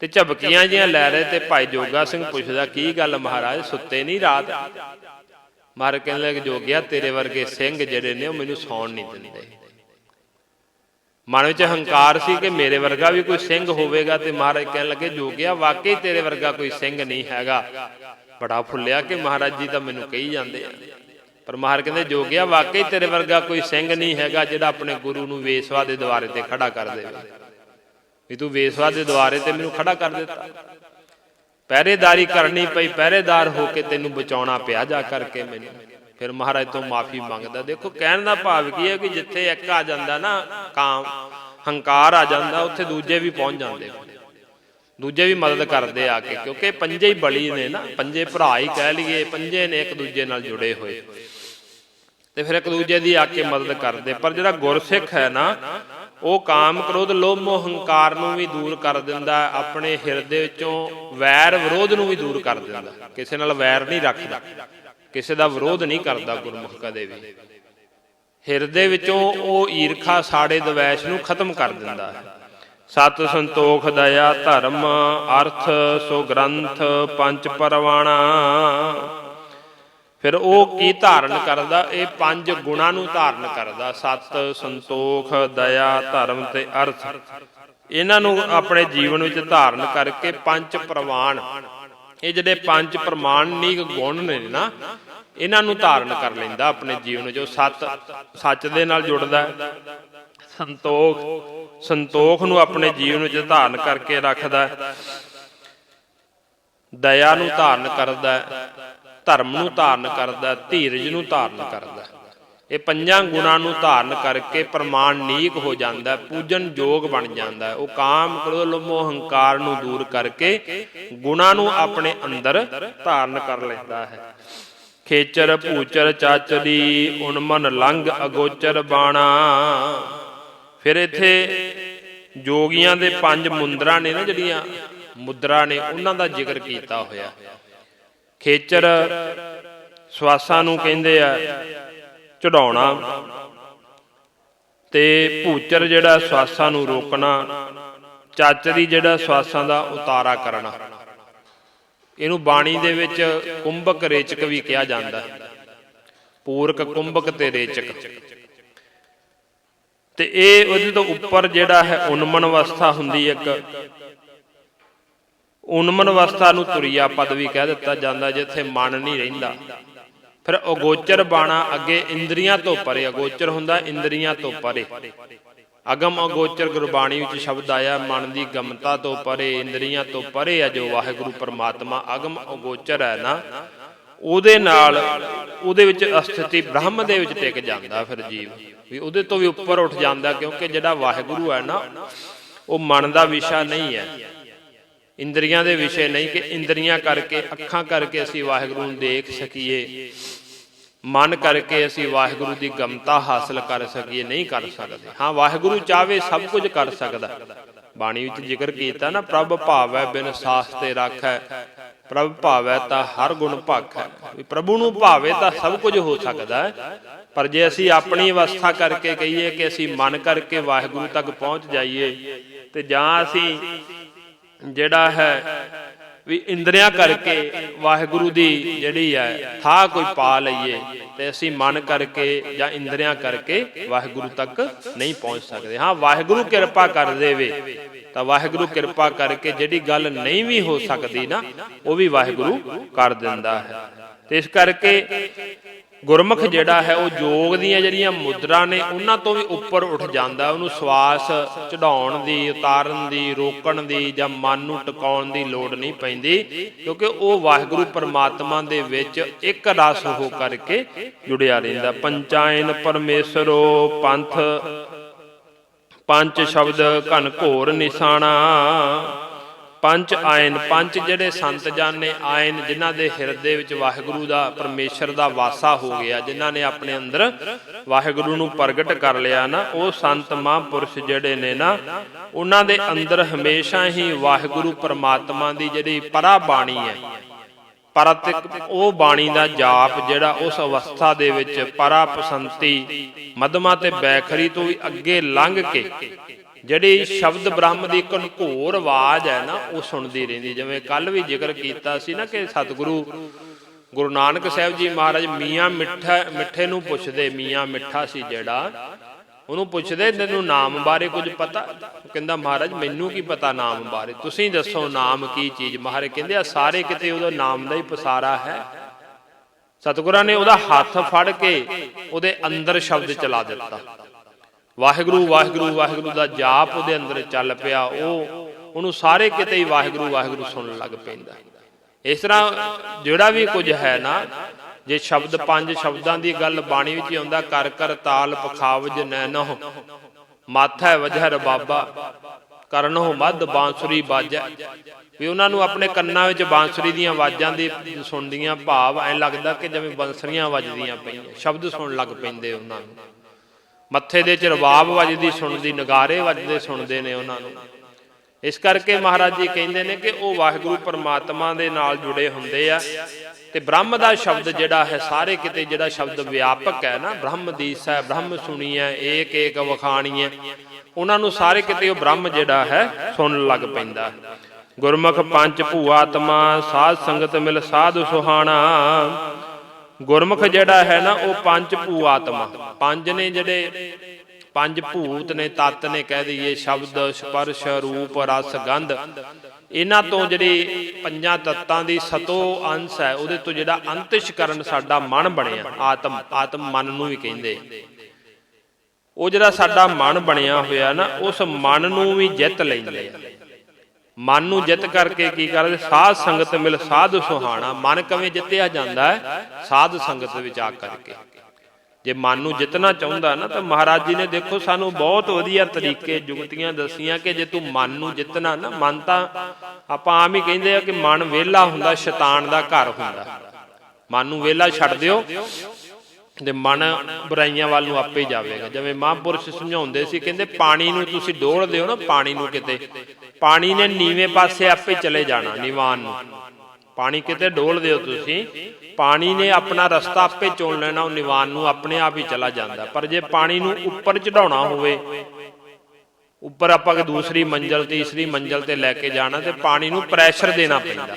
ਤੇ ਝਬਕੀਆਂ ਜੀਆਂ ਲੈ ਰਹੇ ਤੇ ਭਾਈ ਜੋਗਾ ਸਿੰਘ ਪੁੱਛਦਾ, ਕੀ ਗੱਲ ਮਹਾਰਾਜ, ਸੁੱਤੇ ਨਹੀਂ ਰਾਤ? ਮਹਾਰਾਜ ਕਹਿੰਦੇ ਲੱਗੇ ਜੋਗਿਆ, ਤੇਰੇ ਵਰਗੇ ਸਿੰਘ ਜਿਹੜੇ ਨੇ, ਉਹ ਮੈਨੂੰ ਸੌਣ ਨਹੀਂ ਦਿੰਦੇ। ਮਨ ਵਿੱਚ ਹੰਕਾਰ ਸੀ ਕਿ ਮੇਰੇ ਵਰਗਾ ਵੀ ਕੋਈ ਸਿੰਘ ਹੋਵੇਗਾ ਤੇ ਮਹਾਰਾਜ ਕਹਿਣ ਲੱਗੇ, ਜੋਗਿਆ, ਵਾਕਈ ਤੇਰੇ ਵਰਗਾ ਕੋਈ ਸਿੰਘ ਨਹੀਂ ਹੈਗਾ। ਬੜਾ ਫੁੱਲਿਆ ਕਿ ਮਹਾਰਾਜ ਜੀ ਤਾਂ ਮੈਨੂੰ ਕਹੀ ਜਾਂਦੇ ਆ। ਪਰ ਮਹਾਰਾਜ ਕਹਿੰਦੇ ਜੋਗਿਆ ਵਾਕਈ ਤੇਰੇ ਵਰਗਾ ਕੋਈ ਸਿੰਘ ਨਹੀਂ ਹੈਗਾ ਜਿਹੜਾ ਆਪਣੇ ਗੁਰੂ ਨੂੰ ਵੇਸਵਾ ਦੇ ਦੁਆਰੇ ਤੇ ਖੜਾ ਕਰ ਦੇਵੇ। ਵੀ ਤੂੰ ਵੇਸਵਾ ਦੇ ਦੁਆਰੇ ਤੇ ਮੈਨੂੰ ਖੜਾ ਕਰ ਦਿੱਤਾ। ਪਹਿਰੇਦਾਰੀ ਕਰਨੀ ਪਈ ਪਹਿਰੇਦਾਰ ਹੋ ਕੇ ਤੈਨੂੰ ਬਚਾਉਣਾ ਪਿਆ ਜਾ ਕਰਕੇ ਮੈਨੂੰ। ਫਿਰ ਮਹਾਰਾਜ ਤੋਂ ਮਾਫੀ ਮੰਗਦਾ। ਦੇਖੋ ਕਹਿਣ ਦਾ ਭਾਵ ਕੀ ਹੈ ਕਿ ਜਿੱਥੇ ਇੱਕ ਆ ਜਾਂਦਾ ਨਾ ਕਾਮ ਹੰਕਾਰ ਆ ਜਾਂਦਾ ਉੱਥੇ ਦੂਜੇ ਵੀ ਪਹੁੰਚ ਜਾਂਦੇ ਦੂਜੇ ਵੀ ਮਦਦ ਕਰਦੇ ਆ ਕੇ ਕਿਉਂਕਿ ਪੰਜੇ ਹੀ ਬਲੀ ਨੇ ਨਾ ਪੰਜੇ ਭਰਾ ਹੀ ਕਹਿ ਲਈਏ ਪੰਜੇ ਨੇ ਇੱਕ ਦੂਜੇ ਨਾਲ ਜੁੜੇ ਹੋਏ। ਤੇ ਫਿਰ ਇੱਕ ਦੂਜੇ ਦੀ ਆ ਕੇ ਮਦਦ ਕਰਦੇ। ਪਰ ਜਿਹੜਾ ਗੁਰਸਿੱਖ ਹੈ ਨਾ, ਉਹ ਕਾਮ ਕ੍ਰੋਧ, ਲੋਭ ਮੋਹ ਹੰਕਾਰ ਨੂੰ ਵੀ ਦੂਰ ਕਰ ਦਿੰਦਾ, ਆਪਣੇ ਹਿਰਦੇ ਵਿੱਚੋਂ ਵੈਰ ਵਿਰੋਧ ਨੂੰ ਵੀ ਦੂਰ ਕਰ ਦਿੰਦਾ। ਕਿਸੇ ਨਾਲ ਵੈਰ ਨਹੀਂ ਰੱਖਦਾ। ਕਿਸੇ ਦਾ ਵਿਰੋਧ ਨਹੀਂ ਕਰਦਾ ਗੁਰਮੁਖ ਕਦੇ ਵੀ। ਹਿਰਦੇ ਵਿੱਚੋਂ ਉਹ ਈਰਖਾ, ਸਾੜੇ, ਦਵੈਸ਼ ਨੂੰ ਖਤਮ ਕਰ ਦਿੰਦਾ ਹੈ। ਸਤ ਸੰਤੋਖ ਦਇਆ ਧਰਮ ਅਰਥ ਸੋ ਗ੍ਰੰਥ ਪੰਜ ਪਰਵਾਣਾ। ਫਿਰ ਉਹ ਕੀ ਧਾਰਨ ਕਰਦਾ? ਇਹ ਪੰਜ ਗੁਣਾਂ ਨੂੰ ਧਾਰਨ ਕਰਦਾ। ਸਤ ਸੰਤੋਖ ਦਇਆ ਧਰਮ ਤੇ ਅਰਥ। ਇਹਨਾਂ ਨੂੰ ਆਪਣੇ ਜੀਵਨ ਵਿੱਚ ਧਾਰਨ ਕਰਕੇ ਪੰਜ ਪ੍ਰਮਾਣ। ਇਹ ਜਿਹੜੇ ਪੰਜ ਪ੍ਰਮਾਣਿਕ ਗੁਣ ਨੇ ਨਾ ਇਹਨਾਂ ਨੂੰ ਧਾਰਨ ਕਰ ਲੈਂਦਾ ਆਪਣੇ ਜੀਵਨ ਵਿੱਚ। ਉਹ ਸਤ ਸੱਚ ਦੇ ਨਾਲ ਜੁੜਦਾ ਸੰਤੋਖ ਸੰਤੋਖ ਨੂੰ ਆਪਣੇ ਜੀਵਨ ਵਿੱਚ ਧਾਰਨ ਕਰਕੇ ਰੱਖਦਾ ਦਇਆ ਨੂੰ ਧਾਰਨ ਕਰਦਾ ਧਰਮ ਨੂੰ ਧਾਰਨ ਕਰਦਾ, ਧੀਰਜ ਨੂੰ ਧਾਰਨ ਕਰਦਾ। ਇਹ ਪੰਜਾਂ ਗੁਣਾਂ ਨੂੰ ਧਾਰਨ ਕਰਕੇ ਪ੍ਰਮਾਣ ਹੋ ਜਾਂਦਾ, ਪੂਜਨ ਯੋਗ ਬਣ ਜਾਂਦਾ। ਉਹ ਕਾਮ, ਕ੍ਰੋਧ, ਲੋਭ ਹੰਕਾਰ ਨੂੰ ਦੂਰ ਕਰਕੇ ਗੁਣਾਂ ਨੂੰ ਆਪਣੇ ਅੰਦਰ ਧਾਰਨ ਕਰ ਲੈਂਦਾ ਹੈ। ਖੇਚਰ ਭੂਚਰ ਚਾਚਰੀ, ਉਨਮਨ ਲੰਗ ਅਗੋਚਰ ਬਾਣਾ। ਫਿਰ ਇੱਥੇ ਜੋਗੀਆਂ ਦੇ ਪੰਜ ਮੁੰਦਰਾ ਨੇ ਨਾ ਜਿਹੜੀਆਂ ਮੁਦਰਾ ਨੇ, ਉਹਨਾਂ ਦਾ ਜ਼ਿਕਰ ਕੀਤਾ ਹੋਇਆ। ਖੇਚਰ ਸਵਾਸਾਂ ਨੂੰ ਕਹਿੰਦੇ ਆ, ਚੜਾਉਣਾ। ਤੇ ਭੂਚਰ ਜਿਹੜਾ ਸਵਾਸਾਂ ਨੂੰ ਰੋਕਣਾ ਚਾਚਰੀ ਜਿਹੜਾ ਸਵਾਸਾਂ ਦਾ ਉਤਾਰਾ ਕਰਨਾ। ਇਹਨੂੰ ਬਾਣੀ ਦੇ ਵਿੱਚ ਕੁੰਭਕ ਰੇਚਕ ਵੀ ਕਿਹਾ ਜਾਂਦਾ। ਹੈ ਪੂਰਕ ਕੁੰਭਕ ਤੇ ਰੇਚਕ। ਤੇ ਇਹ ਉਹਦੇ ਤੋਂ ਉੱਪਰ ਜਿਹੜਾ ਹੈ ਉਨਮਨ ਅਵਸਥਾ ਹੁੰਦੀ ਇੱਕ ਉਨਮਨ ਅਵਸਥਾ ਨੂੰ ਤੁਰਿਆ ਪਦ ਵੀ ਕਹਿ ਦਿੱਤਾ ਜਾਂਦਾ ਜਿੱਥੇ ਮਨ ਨਹੀਂ ਰਹਿੰਦਾ। ਫਿਰ ਅਗੋਚਰ ਬਾਣਾ ਅੱਗੇ ਇੰਦਰੀਆਂ ਤੋਂ ਪਰੇ, ਅਗੋਚਰ ਹੁੰਦਾ ਇੰਦਰੀਆਂ ਤੋਂ ਪਰੇ। ਅਗਮ ਅਗੋਚਰ ਗੁਰਬਾਣੀ ਵਿੱਚ ਸ਼ਬਦ ਆਇਆ, ਮਨ ਦੀ ਗਮਤਾ ਤੋਂ ਪਰੇ, ਇੰਦਰੀਆਂ ਤੋਂ ਪਰੇ ਹੈ ਜੋ ਵਾਹਿਗੁਰੂ ਪਰਮਾਤਮਾ। ਅਗਮ ਅਗੋਚਰ ਹੈ ਨਾ, ਉਹਦੇ ਨਾਲ ਉਹਦੇ ਵਿੱਚ ਅਸਥਿਤੀ ਬ੍ਰਹਮ ਦੇ ਵਿੱਚ ਟਿਕ ਜਾਂਦਾ ਫਿਰ ਜੀਵ। ਵੀ ਉਹਦੇ ਤੋਂ ਵੀ ਉੱਪਰ ਉੱਠ ਜਾਂਦਾ ਕਿਉਂਕਿ ਜਿਹੜਾ ਵਾਹਿਗੁਰੂ ਹੈ ਨਾ, ਉਹ ਮਨ ਦਾ ਵਿਸ਼ਾ ਨਹੀਂ ਹੈ। ਇੰਦਰੀਆਂ ਦੇ ਵਿਸ਼ੇ ਨਹੀਂ ਕਿ ਇੰਦਰੀਆਂ ਕਰਕੇ, ਅੱਖਾਂ ਕਰਕੇ ਅਸੀਂ ਵਾਹਿਗੁਰੂ ਨੂੰ ਦੇਖ ਸਕੀਏ। ਮਨ ਕਰਕੇ ਅਸੀਂ ਵਾਹਿਗੁਰੂ ਦੀ ਗਮਤਾ ਹਾਸਲ ਕਰ ਸਕੀਏ, ਨਹੀਂ ਕਰ ਸਕਦੇ। ਹਾਂ, ਵਾਹਿਗੁਰੂ ਚਾਵੇ ਸਭ ਕੁਝ ਕਰ ਸਕਦਾ। ਬਾਣੀ ਵਿੱਚ ਜ਼ਿਕਰ ਕੀਤਾ ਨਾ, ਪ੍ਰਭ ਭਾਵੈ ਬਿਨ ਸਾਸ ਤੇ ਰਾਖੈ। ਪ੍ਰਭ ਭਾਵੈ ਤਾਂ ਹਰ ਗੁਣ ਭਾਖੈ। ਵੀ ਪ੍ਰਭੂ ਨੂੰ ਭਾਵੇ ਤਾਂ ਸਭ ਕੁਝ ਹੋ ਸਕਦਾ ਹੈ। ਪਰ ਜੇ ਅਸੀਂ ਆਪਣੀ ਅਵਸਥਾ ਕਰਕੇ ਕਹੀਏ ਕਿ ਅਸੀਂ ਮਨ ਕਰਕੇ ਵਾਹਿਗੁਰੂ ਤੱਕ ਪਹੁੰਚ ਜਾਈਏ, ਤੇ ਜਾਂ ਅਸੀਂ ਜਿਹੜਾ ਹੈ ਵੀ ਇੰਦਰੀਆਂ ਕਰਕੇ ਵਾਹਿਗੁਰੂ ਦੀ ਜਿਹੜੀ ਹੈ ਥਾਂ ਕੋਈ ਪਾ ਲਈਏ ਤੇ ਅਸੀਂ ਮਨ ਕਰਕੇ ਜਾਂ ਇੰਦਰੀਆਂ ਕਰਕੇ ਵਾਹਿਗੁਰੂ ਤੱਕ ਨਹੀਂ ਪਹੁੰਚ ਸਕਦੇ। ਹਾਂ, ਵਾਹਿਗੁਰੂ ਕਿਰਪਾ ਕਰ ਦੇਵੇ, ਤਾਂ ਵਾਹਿਗੁਰੂ ਕਿਰਪਾ ਕਰਕੇ ਜਿਹੜੀ ਗੱਲ ਨਹੀਂ ਵੀ ਹੋ ਸਕਦੀ ਨਾ, ਉਹ ਵੀ ਵਾਹਿਗੁਰੂ ਕਰ ਦਿੰਦਾ ਹੈ। ਤੇ ਇਸ ਕਰਕੇ ਗੁਰਮੁਖ ਜਿਹੜਾ ਹੈ ਉਹ ਯੋਗ ਦੀਆਂ ਜਿਹੜੀਆਂ ਮੁਦਰਾ ਨੇ ਉਹਨਾਂ ਤੋਂ ਵੀ ਉੱਪਰ ਉੱਠ ਜਾਂਦਾ। ਉਹਨੂੰ ਸਵਾਸ ਚੜਾਉਣ ਦੀ ਉਤਾਰਨ ਦੀ ਰੋਕਣ ਦੀ ਜਾਂ ਮਨ ਨੂੰ ਟਿਕਾਉਣ ਦੀ ਲੋੜ ਨਹੀਂ ਪੈਂਦੀ ਕਿਉਂਕਿ ਉਹ ਵਾਹਿਗੁਰੂ ਪਰਮਾਤਮਾ ਦੇ ਵਿੱਚ ਇੱਕ ਰਸ ਹੋ ਕਰਕੇ ਜੁੜਿਆ ਰਹਿੰਦਾ। ਪੰਚਾਇਨ ਪਰਮੇਸ਼ਰੋ ਪੰਥ। ਪੰਜ ਸ਼ਬਦ ਘਨ ਘੋਰ ਨਿਸ਼ਾਨਾ। ਪੰਜ ਆਇਨ ਪੰਜ ਜਿਹੜੇ ਸੰਤ ਜਨ ਨੇ ਆਇਨ ਜਿਨ੍ਹਾਂ ਦੇ ਹਿਰਦੇ ਵਿੱਚ ਵਾਹਿਗੁਰੂ ਦਾ ਪਰਮੇਸ਼ਰ ਦਾ ਵਾਸਾ ਹੋ ਗਿਆ ਜਿਨ੍ਹਾਂ ਨੇ ਆਪਣੇ ਅੰਦਰ ਵਾਹਿਗੁਰੂ ਨੂੰ ਪ੍ਰਗਟ ਕਰ ਲਿਆ ਨਾ ਉਹ ਸੰਤ ਮਹਾਂਪੁਰਸ਼ ਜਿਹੜੇ ਨੇ ਨਾ ਉਹਨਾਂ ਦੇ ਅੰਦਰ ਹਮੇਸ਼ਾ ਹੀ ਵਾਹਿਗੁਰੂ ਪਰਮਾਤਮਾ ਦੀ ਜਿਹੜੀ ਪਰਾ ਬਾਣੀ ਹੈ। ਪਰਤਿਕ ਉਹ ਬਾਣੀ ਦਾ ਜਾਪ ਜਿਹੜਾ ਉਸ ਅਵਸਥਾ ਦੇ ਵਿੱਚ ਪਰਾ ਪਸੰਤੀ ਮਦਮਾ ਤੇ ਬੈਖਰੀ ਤੋਂ ਵੀ ਅੱਗੇ ਲੰਘ ਕੇ ਜਿਹੜੀ ਸ਼ਬਦ ਬ੍ਰਹਮ ਦੀ ਘਨਘੋਰ ਆਵਾਜ਼ ਹੈ ਨਾ, ਉਹ ਸੁਣਦੀ ਰਹਿੰਦੀ। ਜਿਵੇਂ ਕੱਲ ਵੀ ਜ਼ਿਕਰ ਕੀਤਾ ਸੀ ਨਾ ਕਿ ਸਤਿਗੁਰੂ ਗੁਰੂ ਨਾਨਕ ਸਾਹਿਬ ਜੀ ਮਹਾਰਾਜ ਮੀਆਂ ਮਿੱਠਾ, ਮਿੱਠੇ ਨੂੰ ਪੁੱਛਦੇ, ਮੀਆਂ ਮਿੱਠਾ ਸੀ ਜਿਹੜਾ। ਉਹਨੂੰ ਪੁੱਛਦੇ, ਤੈਨੂੰ ਨਾਮ ਬਾਰੇ ਕੁਝ ਪਤਾ? ਉਹ ਕਹਿੰਦਾ, ਮਹਾਰਾਜ, ਮੈਨੂੰ ਕੀ ਪਤਾ ਨਾਮ ਬਾਰੇ? ਤੁਸੀਂ ਦੱਸੋ ਨਾਮ ਕੀ ਚੀਜ਼? ਮਹਾਰਾਜ ਕਹਿੰਦੇ, ਆ ਸਾਰੇ ਕਿਤੇ ਉਹਦਾ ਨਾਮ ਦਾ ਹੀ ਪਸਾਰਾ ਹੈ। ਸਤਿਗੁਰਾਂ ਨੇ ਉਹਦਾ ਹੱਥ ਫੜ ਕੇ ਉਹਦੇ ਅੰਦਰ ਸ਼ਬਦ ਚਲਾ ਦਿੱਤਾ। ਵਾਹਿਗੁਰੂ ਵਾਹਿਗੁਰੂ ਵਾਹਿਗੁਰੂ ਦਾ ਜਾਪ ਉਹਦੇ ਅੰਦਰ ਚੱਲ ਪਿਆ, ਉਹ ਉਹਨੂੰ ਸਾਰੇ ਕਿਤੇ ਹੀ ਵਾਹਿਗੁਰੂ ਵਾਹਿਗੁਰੂ ਸੁਣਨ ਲੱਗ ਪੈਂਦਾ। ਇਸ ਤਰ੍ਹਾਂ ਜਿਹੜਾ ਵੀ ਕੁਝ ਹੈ ਨਾ, ਜੇ ਸ਼ਬਦ ਪੰਜ ਸ਼ਬਦਾਂ ਦੀ ਗੱਲ ਬਾਣੀ ਵਿੱਚ ਆਉਂਦਾ, ਕਰ ਕਰ ਤਾਲ ਪਖਾਵਜ ਨੈਨੋ ਮਾਥਾ ਵਜਹਰ ਬਾਬਾ ਕਰਨੋ ਮਦ ਬਾਂਸੁਰੀ ਬਾਜੈ। ਵੀ ਉਹਨਾਂ ਨੂੰ ਆਪਣੇ ਕੰਨਾਂ ਵਿੱਚ ਬਾਂਸੁਰੀ ਦੀਆਂ ਆਵਾਜ਼ਾਂ ਦੀ ਸੁਣਦੀਆਂ ਭਾਵ ਐ ਲੱਗਦਾ ਕਿ ਜਿਵੇਂ ਬੰਸਰੀਆਂ ਵੱਜਦੀਆਂ ਪਈਆਂ, ਸ਼ਬਦ ਸੁਣਨ ਲੱਗ ਪੈਂਦੇ ਉਹਨਾਂ ਨੂੰ। ਮੱਥੇ ਦੇ ਚ ਰਵਾਬ ਵੱਜਦੀ ਸੁਣਦੀ, ਨਗਾਰੇ ਵੱਜਦੇ ਸੁਣਦੇ ਨੇ ਉਹਨਾਂ ਨੂੰ। ਇਸ ਕਰਕੇ ਮਹਾਰਾਜ ਜੀ ਕਹਿੰਦੇ ਨੇ ਕਿ ਉਹ ਵਾਹਿਗੁਰੂ ਪਰਮਾਤਮਾ ਦੇ ਨਾਲ ਜੁੜੇ ਹੁੰਦੇ ਆ ਤੇ ਬ੍ਰਹਮ ਦਾ ਸ਼ਬਦ ਜਿਹੜਾ ਹੈ, ਸਾਰੇ ਕਿਤੇ ਜਿਹੜਾ ਸ਼ਬਦ ਵਿਆਪਕ ਹੈ ਨਾ, ਬ੍ਰਹਮ ਦੀਸ ਹੈ ਬ੍ਰਹਮ ਸੁਣੀ ਹੈ ਏਕ ਏਕ ਵਖਾਣੀ ਹੈ ਉਹਨਾਂ ਨੂੰ ਸਾਰੇ ਕਿਤੇ ਉਹ ਬ੍ਰਹਮ ਜਿਹੜਾ ਹੈ ਸੁਣਨ ਲੱਗ ਪੈਂਦਾ। ਗੁਰਮੁਖ ਪੰਜ ਭੂਆਤਮਾ, ਸਾਧ ਸੰਗਤ ਮਿਲ ਸਾਧੂ ਸੁਹਾਣਾ ਗੁਰਮੁਖ ਜਿਹੜਾ ਹੈ ਨਾ, ਉਹ ਪੰਜ ਭੂ ਆਤਮਾ। ਪੰਜ ਨੇ ਜਿਹੜੇ, ਪੰਜ ਭੂਤ ਨੇ, ਤਤ ਨੇ ਕਹਿ ਦਈਏ, ਸ਼ਬਦ, ਸਪਰਸ਼, ਰੂਪ, ਰਸ, ਗੰਧ। ਇਹਨਾਂ ਤੋਂ ਜਿਹੜੀ ਪੰਜਾਂ ਤੱਤਾਂ ਦੀ ਸਤੋ ਅੰਸ਼ ਹੈ, ਉਹਦੇ ਤੋਂ ਜਿਹੜਾ ਅੰਤਿਸ਼ਕਰਨ ਸਾਡਾ ਮਨ ਬਣਿਆ, ਆਤਮ ਆਤਮ ਮਨ ਨੂੰ ਵੀ ਕਹਿੰਦੇ। ਉਹ ਜਿਹੜਾ ਸਾਡਾ ਮਨ ਬਣਿਆ ਹੋਇਆ ਨਾ, ਉਸ ਮਨ ਨੂੰ ਵੀ ਜਿੱਤ ਲੈਂਦੇ ਆ। ਮਨ ਨੂੰ ਜਿੱਤ ਕਰਕੇ ਕੀ ਕਰਦੇ ਸਾਧ ਸੰਗਤ ਮਿਲ ਸਾਧ ਸੁਹਾਣਾ। ਮਨ ਕਿਵੇਂ ਜਿੱਤਿਆ ਜਾਂਦਾ ਹੈ? ਸਾਧ ਸੰਗਤ ਵਿੱਚ ਆ ਕਰਕੇ। ਜੇ ਮਨ ਨੂੰ ਜਿੱਤਣਾ ਚਾਹੁੰਦਾ ਨਾ, ਤਾਂ ਮਹਾਰਾਜ ਜੀ ਨੇ ਦੇਖੋ ਸਾਨੂੰ ਬਹੁਤ ਵਧੀਆ ਤਰੀਕੇ ਜੁਗਤੀਆਂ ਦੱਸੀਆਂ ਕਿ ਜੇ ਤੂੰ ਮਨ ਨੂੰ ਜਿੱਤਣਾ ਨਾ, ਮਨ ਤਾਂ ਆਪਾਂ ਆਮ ਹੀ ਕਹਿੰਦੇ ਆ ਕਿ ਮਨ ਵਿਹਲਾ ਹੁੰਦਾ, ਸ਼ੈਤਾਨ ਦਾ ਘਰ ਹੁੰਦਾ। ਮਨ ਨੂੰ ਵਿਹਲਾ ਛੱਡ ਦਿਓ ਤੇ ਮਨ ਬੁਰਾਈਆਂ ਵੱਲ ਨੂੰ ਆਪੇ ਜਾਵੇਗਾ। ਜਿਵੇਂ ਮਹਾਂਪੁਰਸ਼ ਸਮਝਾਉਂਦੇ ਸੀ, ਕਹਿੰਦੇ ਪਾਣੀ ਨੂੰ ਤੁਸੀਂ ਡੋਲ ਦਿਓ ਨਾ, ਪਾਣੀ ਨੂੰ ਕਿਤੇ ਪਾਣੀ ਨੇ ਨੀਵੇਂ ਪਾਸੇ ਆਪੇ ਚਲੇ ਜਾਣਾ, ਨਿਵਾਨ ਨੂੰ। ਪਾਣੀ ਕਿਤੇ ਡੋਲ ਦਿਓ ਤੁਸੀਂ। ਪਾਣੀ ਨੇ ਆਪਣਾ ਰਸਤਾ ਆਪੇ ਚੁਣ ਲੈਣਾ, ਉਹ ਨਿਵਾਨ ਨੂੰ ਆਪਣੇ ਆਪ ਹੀ ਚਲਾ ਜਾਂਦਾ। ਪਰ ਜੇ ਪਾਣੀ ਨੂੰ ਉੱਪਰ ਚੜਾਉਣਾ ਹੋਵੇ, ਉੱਪਰ ਆਪਾਂ ਦੂਸਰੀ ਮੰਜ਼ਲ, ਤੀਸਰੀ ਮੰਜ਼ਲ ਤੇ ਲੈ ਕੇ ਜਾਣਾ, ਤੇ ਪਾਣੀ ਨੂੰ ਪ੍ਰੈਸ਼ਰ ਦੇਣਾ ਪੈਂਦਾ।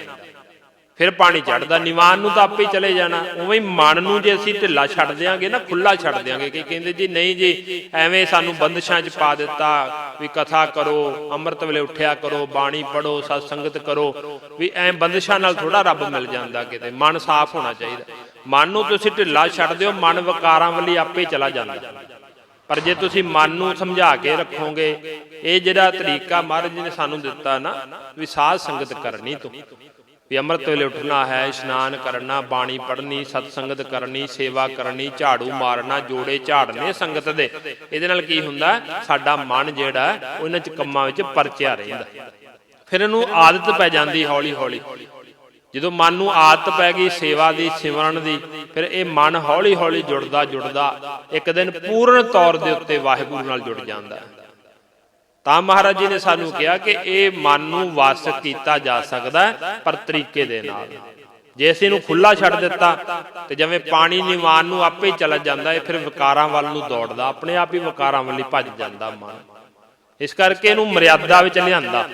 ਫਿਰ ਪਾਣੀ ਚੜਦਾ ਨਿਵਾਨ ਨੂੰ ਤਾਂ ਆਪੇ ਹੀ ਚਲੇ ਜਾਣਾ। ਉਵੇਂ ਮਨ ਨੂੰ ਜੇ ਅਸੀਂ ਢਿੱਲਾ ਛੱਡ ਦਿਆਂਗੇ ਨਾ ਖੁੱਲਾ ਛੱਡ ਦਿਆਂਗੇ ਕਿ ਕਹਿੰਦੇ ਜੀ, ਨਹੀਂ ਜੀ, ਐਵੇਂ ਸਾਨੂੰ ਬੰਦਸ਼ਾਂ 'ਚ ਪਾ ਦਿੱਤਾ ਵੀ ਕਥਾ ਕਰੋ, ਅੰਮ੍ਰਿਤ ਵੇਲੇ ਉੱਠਿਆ ਕਰੋ, ਬਾਣੀ ਪੜੋ ਸਤ ਸੰਗਤ ਕਰੋ, ਵੀ ਐ ਬੰਦਸ਼ਾਂ ਨਾਲ ਥੋੜਾ ਰੱਬ ਮਿਲ ਜਾਂਦਾ ਕਿਤੇ, ਮਨ ਸਾਫ਼ ਹੋਣਾ ਚਾਹੀਦਾ। ਮਨ ਨੂੰ ਤੁਸੀਂ ਢਿੱਲਾ ਛੱਡ ਦਿਓ, ਮਨ ਵਿਕਾਰਾਂ ਵੱਲ ਆਪੇ ਚਲਾ ਜਾਂਦਾ। ਪਰ ਜੇ ਤੁਸੀਂ ਮਨ ਨੂੰ ਸਮਝਾ ਕੇ ਰੱਖੋਗੇ, ਇਹ ਜਿਹੜਾ ਤਰੀਕਾ ਮਹਾਰਾਜ ਜੀ ਨੇ ਸਾਨੂੰ ਦਿੱਤਾ ਨਾ, ਵੀ ਸਾਧ ਸੰਗਤ ਕਰਨੀ ਤੋਂ। ਵੀ ਅੰਮ੍ਰਿਤ ਵੇਲੇ ਉੱਠਣਾ ਹੈ ਇਸ਼ਨਾਨ ਕਰਨਾ ਬਾਣੀ ਪੜ੍ਹਨੀ ਸਤ ਸੰਗਤ ਕਰਨੀ ਸੇਵਾ ਕਰਨੀ ਝਾੜੂ ਮਾਰਨਾ ਜੋੜੇ ਝਾੜਨੇ ਸੰਗਤ ਦੇ। ਇਹਦੇ ਨਾਲ ਕੀ ਹੁੰਦਾ? ਸਾਡਾ ਮਨ ਜਿਹੜਾ ਹੈ, ਇਹਨਾਂ ਚ ਕੰਮਾਂ ਵਿੱਚ ਪਰਚਿਆ ਰਹਿੰਦਾ। ਫਿਰ ਇਹਨੂੰ ਆਦਤ ਪੈ ਜਾਂਦੀ ਹੌਲੀ ਹੌਲੀ ਜਦੋਂ ਮਨ ਨੂੰ ਆਦਤ ਪੈ ਗਈ ਸੇਵਾ ਦੀ ਸਿਮਰਨ ਦੀ ਫਿਰ ਇਹ ਮਨ ਹੌਲੀ ਹੌਲੀ ਜੁੜਦਾ ਜੁੜਦਾ ਇੱਕ ਦਿਨ ਪੂਰਨ ਤੌਰ ਦੇ ਉੱਤੇ ਵਾਹਿਗੁਰੂ ਨਾਲ ਜੁੜ ਜਾਂਦਾ। ਹੈ ਤਾਂ ਮਹਾਰਾਜ ਜੀ ਨੇ ਸਾਨੂੰ ਕਿਹਾ ਕਿ ਇਹ ਮਨ ਨੂੰ ਵਾਸ ਕੀਤਾ ਜਾ ਸਕਦਾ ਪਰ ਤਰੀਕੇ ਦੇ ਨਾਲ। ਜੇ ਅਸੀਂ ਇਹਨੂੰ ਖੁੱਲਾ ਛੱਡ ਦਿੱਤਾ, ਤੇ ਜਿਵੇਂ ਪਾਣੀ ਨਿਵਾਨ ਨੂੰ ਆਪੇ ਚਲਾ ਜਾਂਦਾ, ਇਹ ਫਿਰ ਵਿਕਾਰਾਂ ਵੱਲ ਨੂੰ ਦੌੜਦਾ, ਆਪਣੇ ਆਪ ਹੀ ਵਿਕਾਰਾਂ ਵੱਲ ਹੀ ਭੱਜ ਜਾਂਦਾ ਮਨ। ਇਸ ਕਰਕੇ ਇਹਨੂੰ ਮਰਿਆਦਾ ਵਿੱਚ ਲਿਆਂਦਾ।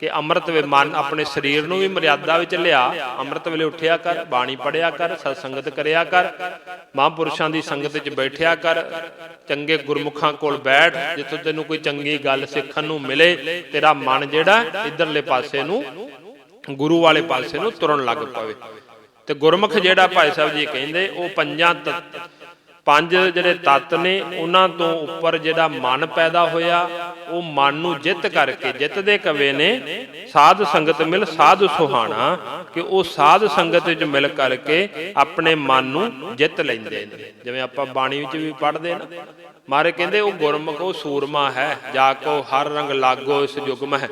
ਕਿ ਅੰਮ੍ਰਿਤ ਵੇ ਮਨ ਆਪਣੇ ਸਰੀਰ ਨੂੰ ਵੀ ਮਰਿਆਦਾ ਵਿੱਚ ਲਿਆ, ਅੰਮ੍ਰਿਤ ਵੇਲੇ ਉੱਠਿਆ ਕਰ, ਬਾਣੀ ਪੜਿਆ ਕਰ ਸਤ ਸੰਗਤ ਕਰਿਆ ਕਰ, ਮਹਾਂਪੁਰਸ਼ਾਂ ਦੀ ਸੰਗਤ ਚ ਬੈਠਿਆ ਕਰ, ਚੰਗੇ ਗੁਰਮੁਖਾਂ ਕੋਲ ਬੈਠ, ਜਿੱਥੋਂ ਤੈਨੂੰ ਕੋਈ ਚੰਗੀ ਗੱਲ ਸਿੱਖਣ ਨੂੰ ਮਿਲੇ, ਤੇਰਾ ਮਨ ਜਿਹੜਾ ਇਧਰਲੇ ਪਾਸੇ ਨੂੰ, ਗੁਰੂ ਵਾਲੇ ਪਾਸੇ ਨੂੰ ਤੁਰਨ ਲੱਗ ਪਵੇ। ਤੇ ਗੁਰਮੁਖ ਜਿਹੜਾ ਭਾਈ ਸਾਹਿਬ ਜੀ ਕਹਿੰਦੇ, ਉਹ ਪੰਜਾਂ ਤਤ ਪੰਜ ਜਿਹੜੇ ਤੱਤ ਨੇ, ਉਹਨਾਂ ਤੋਂ ਉੱਪਰ ਜਿਹੜਾ ਮਨ ਪੈਦਾ ਹੋਇਆ ਉਹ ਮਨ ਨੂੰ ਜਿੱਤ ਕਰਕੇ, ਜਿੱਤ ਦੇ ਕਵੇ ਨੇ, ਸਾਧ ਸੰਗਤ ਮਿਲ ਸਾਧ ਸੁਹਾਣਾ, ਕਿ ਉਹ ਸਾਧ ਸੰਗਤ ਵਿੱਚ ਮਿਲ ਕਰਕੇ ਆਪਣੇ ਮਨ ਨੂੰ ਜਿੱਤ ਲੈਂਦੇ ਨੇ। ਜਿਵੇਂ ਆਪਾਂ ਬਾਣੀ ਵਿੱਚ ਵੀ ਪੜ੍ਹਦੇ ਨਾ ਮਾਰੇ ਕਹਿੰਦੇ ਉਹ ਗੁਰਮੁਖ ਸੂਰਮਾ ਹੈ, ਜਾ ਕੋ ਹਰ ਰੰਗ ਲਾਗੋ ਇਸ ਯੁਗ ਮਹਿ।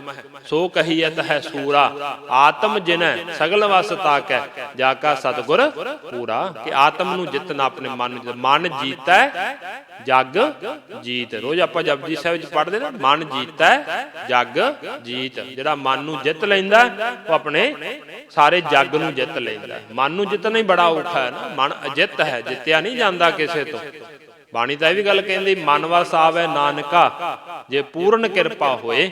ਸੋ ਕਹੀਐਤ ਹੈ ਸੂਰਾ, ਆਤਮ ਜਿਨੈ ਸਗਲ ਵਸ ਤਾਕੈ, ਜਾ ਕਾ ਸਤਗੁਰ ਪੂਰਾ। ਕਿ ਆਤਮ ਨੂੰ ਜਿੱਤਣਾ ਆਪਣੇ ਮਨ ਮਨ ਜੀਤਾ, ਜਗ ਜੀਤ। ਰੋਜ਼ ਆਪਾਂ ਜਪਜੀ ਸਾਹਿਬ ਵਿੱਚ ਪੜ੍ਹਦੇ ਨਾ, ਮਨ ਜੀਤਾ, ਜਗ ਜੀਤ। ਜਿਹੜਾ ਮਨ ਨੂੰ ਜਿੱਤ ਲੈਂਦਾ, ਉਹ ਆਪਣੇ ਸਾਰੇ ਜੱਗ ਨੂੰ ਜਿੱਤ ਲੈਂਦਾ। ਮਨ ਨੂੰ ਜਿੱਤਣਾ ਹੀ ਬੜਾ ਔਖਾ ਹੈ ਨਾ। ਮਨ ਅਜਿੱਤ ਹੈ, ਜਿੱਤਿਆ ਨਹੀਂ ਜਾਂਦਾ ਕਿਸੇ ਤੋਂ। ਬਾਣੀ ਤਾਂ ਇਹ ਵੀ ਗੱਲ ਕਹਿੰਦੀ, ਮਨ ਵਸ ਆਵੇ ਨਾਨਕਾ, ਜੇ ਪੂਰਨ ਕਿਰਪਾ ਹੋਏ,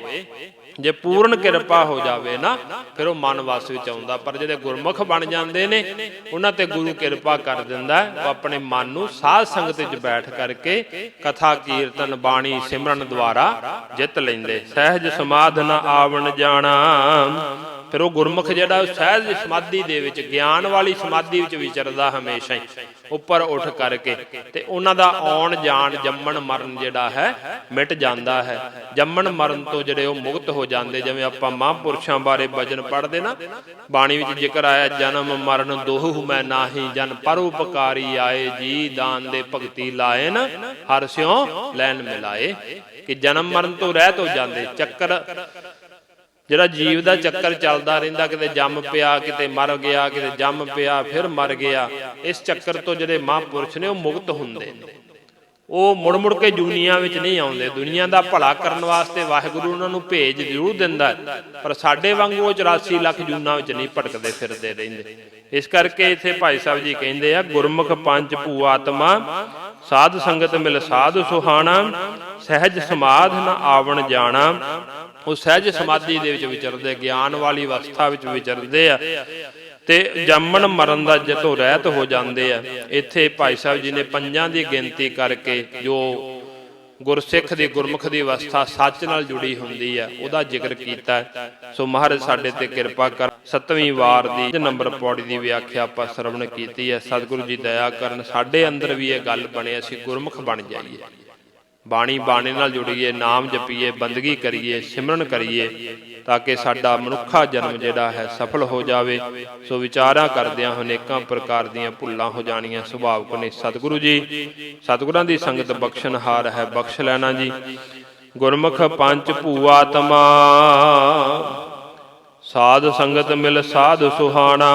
ਜੇ ਪੂਰਨ ਕਿਰਪਾ ਹੋ ਜਾਵੇ ਨਾ, ਫਿਰ ਉਹ ਮਨ ਵਸ ਵਿੱਚ ਆਉਂਦਾ। ਪਰ ਜਿਹੜੇ ਗੁਰਮੁਖ ਬਣ ਜਾਂਦੇ ਨੇ, ਉਹਨਾਂ ਤੇ ਗੁਰੂ ਕਿਰਪਾ ਕਰ ਦਿੰਦਾ ਉਹ ਆਪਣੇ ਮਨ ਨੂੰ ਸਾਧ ਸੰਗਤ ਵਿੱਚ ਬੈਠ ਕਰਕੇ ਕਥਾ, ਕੀਰਤਨ, ਬਾਣੀ, ਸਿਮਰਨ ਦੁਆਰਾ ਜਿੱਤ ਲੈਂਦੇ। ਸਹਿਜ ਸਮਾਧਨ ਆਵਣ ਜਾਣਾ। ਫਿਰ ਉਹ ਗੁਰਮੁਖ ਜਿਹੜਾ ਸਹਿਜ ਸਮਾਧੀ ਦੇ ਵਿੱਚ, ਗਿਆਨ ਵਾਲੀ ਸਮਾਧੀ ਵਿੱਚ ਵਿਚਰਦਾ ਹਮੇਸ਼ਾ ਹੀ, ਉੱਪਰ ਉੱਠ ਕਰਕੇ। ਤੇ ਉਹਨਾਂ ਦਾ ਆਉਣ, ਜਾਣ, ਜੰਮਣ, ਮਰਨ ਜਿਹੜਾ ਹੈ, ਮਿਟ ਜਾਂਦਾ ਹੈ। ਜੰਮਣ, ਮਰਨ ਤੋਂ ਜਿਹੜੇ ਉਹ ਮੁਕਤ ਹੋ ਜਾਂਦੇ, ਜਿਵੇਂ ਆਪਾਂ ਮਹਾਂਪੁਰਸ਼ਾਂ ਬਾਰੇ ਭਜਨ ਪੜ੍ਹਦੇ ਨਾ, ਬਾਣੀ ਵਿੱਚ ਜ਼ਿਕਰ ਆਇਆ, ਜਨਮ, ਮਰਨ ਦੋਹੁ ਮੈਂ ਨਾਹੀ, ਜਨ ਪਰਉਪਕਾਰੀ ਆਏ, ਜੀ ਦਾਨ ਦੇ ਭਗਤੀ ਲਾਏ ਹਰ ਸਿਉ ਲੈਣ ਮਿਲਾਏ। ਕਿ ਜਨਮ, ਮਰਨ ਤੋਂ ਰਹਿਤ ਹੋ ਜਾਂਦੇ, ਚੱਕਰ ਜਿਹੜਾ ਜੀਵ ਦਾ ਚੱਕਰ ਚੱਲਦਾ ਰਹਿੰਦਾ, ਕਿਤੇ ਜੰਮ ਪਿਆ, ਕਿਤੇ ਮਰ ਗਿਆ, ਕਿਤੇ ਜੰਮ ਪਿਆ, ਫਿਰ ਮਰ ਗਿਆ, ਇਸ ਚੱਕਰ ਤੋਂ ਜਿਹੜੇ ਮਹਾਂਪੁਰਸ਼ ਨੇ ਉਹ ਮੁਕਤ ਹੁੰਦੇ ਨੇ। ਉਹ ਮੁੜ ਮੁੜ ਕੇ ਦੁਨੀਆ ਵਿੱਚ ਨਹੀਂ ਆਉਂਦੇ। ਦੁਨੀਆ ਦਾ ਭਲਾ ਕਰਨ ਵਾਸਤੇ ਵਾਹਿਗੁਰੂ ਉਹਨਾਂ ਨੂੰ ਭੇਜ ਜ਼ਰੂਰ ਦਿੰਦਾ ਪਰ ਸਾਡੇ ਵਾਂਗੂ ਉਹ 84 ਲੱਖ ਜੂਨਾਂ ਵਿੱਚ ਨਹੀਂ ਭਟਕਦੇ, ਫਿਰਦੇ ਰਹਿੰਦੇ। ਇਸ ਕਰਕੇ ਇੱਥੇ ਭਾਈ ਸਾਹਿਬ ਜੀ ਕਹਿੰਦੇ ਆ, ਗੁਰਮੁਖ ਪੰਜ ਭੂ ਆਤਮਾ, ਸਾਧ ਸੰਗਤ ਮਿਲ ਸਾਧ ਸੁਹਾਣਾ, ਸਹਿਜ ਸਮਾਧ ਨ ਆਵਣ ਜਾਣਾ। ਉਹ ਸਹਿਜ ਸਮਾਧੀ ਦੇ ਵਿੱਚ ਵਿਚਰਦੇ, ਗਿਆਨ ਵਾਲੀ ਅਵਸਥਾ ਵਿੱਚ ਵਿਚਰਦੇ ਆ। ਤੇ ਜੰਮਣ ਮਰਨ ਦਾ ਜਤੋਂ ਰਹਿਤ ਹੋ ਜਾਂਦੇ ਆ। ਇੱਥੇ ਭਾਈ ਸਾਹਿਬ ਜੀ ਨੇ ਪੰਜਾਂ ਦੀ ਗਿਣਤੀ ਕਰਕੇ ਜੋ ਗੁਰਸਿੱਖ ਦੀ, ਗੁਰਮੁਖ ਦੀ ਅਵਸਥਾ ਸੱਚ ਨਾਲ ਜੁੜੀ ਹੁੰਦੀ ਆ, ਉਹਦਾ ਜ਼ਿਕਰ ਕੀਤਾ। ਸੋ ਮਹਾਰਾਜ ਸਾਡੇ ਤੇ ਕਿਰਪਾ ਕਰ, ਸੱਤਵੀਂ ਵਾਰ ਦੀ ਨੰਬਰ ਪੌੜੀ ਦੀ ਵਿਆਖਿਆ ਆਪਾਂ ਸਰਵਣ ਕੀਤੀ ਹੈ ਸਤਿਗੁਰੂ ਜੀ ਦਇਆ ਕਰਨ, ਸਾਡੇ ਅੰਦਰ ਵੀ ਇਹ ਗੱਲ ਬਣੇ, ਅਸੀਂ ਗੁਰਮੁਖ ਬਣ ਜਾਈਏ। ਬਾਣੀ ਬਾਣੀ ਨਾਲ ਜੁੜੀਏ, ਨਾਮ ਜਪੀਏ, ਬੰਦਗੀ ਕਰੀਏ, ਸਿਮਰਨ ਕਰੀਏ, ਤਾਂ ਕਿ ਸਾਡਾ ਮਨੁੱਖਾ ਜਨਮ ਜਿਹੜਾ ਹੈ ਸਫਲ ਹੋ ਜਾਵੇ। ਸੋ ਵਿਚਾਰਾਂ ਕਰਦਿਆਂ ਅਨੇਕਾਂ ਪ੍ਰਕਾਰ ਦੀਆਂ ਭੁੱਲਾਂ ਹੋ ਜਾਣੀਆਂ। ਸੁਭਾਵਕ ਨੇ ਸਤਿਗੁਰੂ ਜੀ, ਸਤਿਗੁਰਾਂ ਦੀ ਸੰਗਤ ਬਖਸ਼ਣਹਾਰ ਹੈ, ਬਖਸ਼ ਲੈਣਾ ਜੀ। ਗੁਰਮੁਖ ਪੰਜ ਭੂਆਤਮਾ ਸਾਧ ਸੰਗਤ ਮਿਲ ਸਾਧ ਸੁਹਾਣਾ।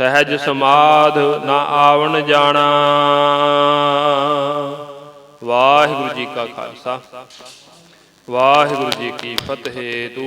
ਸਹਿਜ ਸਮਾਧ ਨਾ ਆਵਣ ਜਾਣਾ। ਵਾਹਿਗੁਰੂ ਜੀ ਕਾ ਖਾਲਸਾ। ਵਾਹਿਗੁਰੂ ਜੀ ਕੀ ਫਤਿਹ। ਤੂੰ